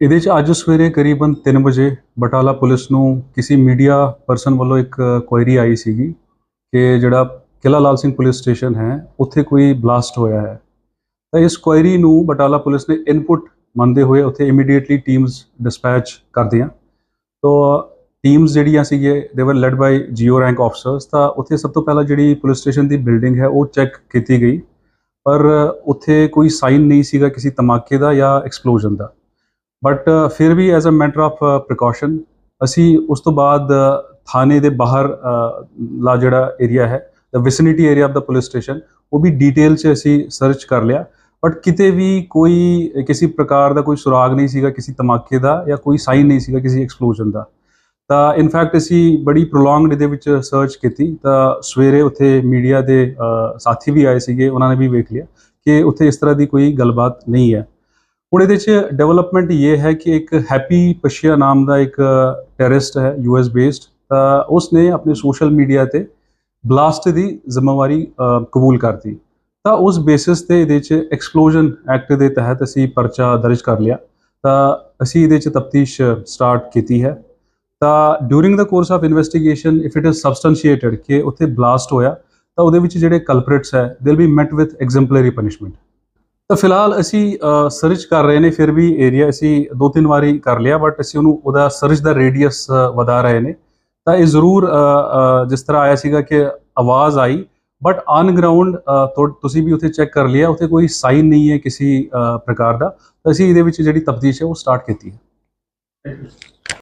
ਇਹਦੇ 'ਚ ਅੱਜ ਸਵੇਰੇ ਕਰੀਬਨ 3 ਵਜੇ ਬਟਾਲਾ ਪੁਲਿਸ ਨੂੰ ਕਿਸੇ ਮੀਡੀਆ ਪਰਸਨ ਵੱਲੋਂ ਇੱਕ ਕੁਐਰੀ ਆਈ ਸੀਗੀ ਕਿ ਜਿਹੜਾ ਕਿਲਾ ਲਾਲ ਸਿੰਘ ਪੁਲਿਸ ਸਟੇਸ਼ਨ ਹੈ, ਉੱਥੇ ਕੋਈ ਬਲਾਸਟ ਹੋਇਆ ਹੈ। ਤਾਂ ਇਸ ਕੁਐਰੀ ਨੂੰ ਬਟਾਲਾ ਪੁਲਿਸ ਨੇ ਇਨਪੁਟ ਮੰਨਦੇ ਹੋਏ ਉੱਥੇ ਇਮੀਡੀਏਟਲੀ ਟੀਮਸ ਡਿਸਪੈਚ ਕਰਦੇ ਕਰਦੀਆਂ ਤੋ ਟੀਮਸ ਜਿਹੜੀਆਂ ਸੀਗੇ ਦੇ were led by GO rank officers ਤਾਂ ਉੱਥੇ ਸਭ ਤੋਂ ਪਹਿਲਾਂ ਜਿਹੜੀ ਪੁਲਿਸ ਸਟੇਸ਼ਨ ਦੀ ਬਿਲਡਿੰਗ ਹੈ, ਉਹ ਚੈੱਕ ਕੀਤੀ ਗਈ। ਪਰ ਉੱਥੇ ਕੋਈ ਸਾਈਨ ਨਹੀਂ ਸੀਗਾ ਕਿਸੇ ਧਮਾਕੇ ਦਾ ਜਾਂ ਐਕਸਪਲੋਜਨ ਦਾ। ਬਟ ਫਿਰ ਵੀ as a matter of precaution ਅਸੀਂ ਉਸ ਤੋਂ ਬਾਅਦ ਥਾਣੇ ਦੇ ਬਾਹਰ ਲਾ ਜਿਹੜਾ ਏਰੀਆ ਹੈ the vicinity area of the police station ਉਹ ਵੀ ਡੀਟੇਲ 'ਚ ਅਸੀਂ ਸਰਚ ਕਰ ਲਿਆ। ਬਟ ਕਿਤੇ ਵੀ ਕੋਈ ਕਿਸੇ ਪ੍ਰਕਾਰ ਦਾ ਕੋਈ ਸੁਰਾਗ ਨਹੀਂ ਸੀਗਾ, ਕਿਸੇ ਧਮਾਕੇ ਦਾ ਜਾਂ ਕੋਈ ਸਾਈਨ ਨਹੀਂ ਸੀਗਾ ਕਿਸੇ ਐਕਸਪਲੋਜਨ ਦਾ। ਤਾਂ ਇਨਫੈਕਟ ਅਸੀਂ ਬੜੀ ਪ੍ਰੋਲੋਂਗਡ ਇਹਦੇ ਵਿੱਚ ਸਰਚ ਕੀਤੀ। ਤਾਂ ਸਵੇਰੇ ਉੱਥੇ ਮੀਡੀਆ ਦੇ ਸਾਥੀ ਵੀ ਆਏ ਸੀਗੇ, ਉਹਨਾਂ ਨੇ ਵੀ ਵੇਖ ਲਿਆ ਕਿ ਉੱਥੇ ਇਸ ਤਰ੍ਹਾਂ ਦੀ ਕੋਈ ਗੱਲਬਾਤ ਨਹੀਂ ਹੈ। ਹੁਣ ਇਹਦੇ 'ਚ ਡਿਵੈਲਪਮੈਂਟ ਇਹ ਹੈ ਕਿ ਇੱਕ ਹੈਪੀ ਪਸ਼ੀਆ ਨਾਮ ਦਾ ਇੱਕ ਟੈਰਰਿਸਟ ਹੈ ਯੂਐਸ ਬੇਸਡ ਤਾਂ ਉਸਨੇ ਆਪਣੇ ਸੋਸ਼ਲ ਮੀਡੀਆ ਤੇ ਬਲਾਸਟ ਦੀ ਜ਼ਿੰਮੇਵਾਰੀ ਕਬੂਲ ਕਰਤੀ। ਤਾਂ ਉਸ ਬੇਸਿਸ ਤੇ ਇਹਦੇ 'ਚ ਐਕਸਪਲੋਜਨ ਐਕਟ ਦੇ ਤਹਿਤ ਅਸੀਂ ਪਰਚਾ ਦਰਜ ਕਰ ਲਿਆ। ਤਾਂ ਅਸੀਂ ਇਹਦੇ 'ਚ ਤਫਤੀਸ਼ ਸਟਾਰਟ ਕੀਤੀ ਹੈ। ਤਾਂ during the course of investigation if it is substantiated ਕਿ ਉੱਥੇ ਬਲਾਸਟ ਹੋਇਆ, ਤਾਂ ਉਹਦੇ ਵਿੱਚ ਜਿਹੜੇ ਕਲਪ੍ਰਿਟਸ ਹੈ they will be met with exemplary punishment ਤਾਂ ਫਿਲਹਾਲ ਅਸੀਂ ਸਰਚ ਕਰ ਰਹੇ ਨੇ, ਫਿਰ ਵੀ ਏਰੀਆ ਅਸੀਂ ਦੋ ਤਿੰਨ ਵਾਰੀ ਕਰ ਲਿਆ ਬਟ ਅਸੀਂ ਉਹਨੂੰ, ਉਹਦਾ ਸਰਚ ਦਾ ਰੇਡੀਅਸ ਵਧਾ ਰਹੇ ਨੇ। ਤਾਂ ਇਹ ਜ਼ਰੂਰ ਜਿਸ ਤਰ੍ਹਾਂ ਆਇਆ ਸੀਗਾ ਕਿ ਆਵਾਜ਼ ਆਈ ਬਟ ਔਨ ਗਰਾਊਂਡ ਤੁਸੀਂ ਵੀ ਉੱਥੇ ਚੈੱਕ ਕਰ ਲਿਆ, ਉੱਥੇ ਕੋਈ ਸਾਈਨ ਨਹੀਂ ਹੈ ਕਿਸੇ ਪ੍ਰਕਾਰ ਦਾ। ਅਸੀਂ ਇਹਦੇ ਵਿੱਚ ਜਿਹੜੀ ਤਫਤੀਸ਼ ਹੈ, ਉਹ ਸਟਾਰਟ ਕੀਤੀ ਹੈ।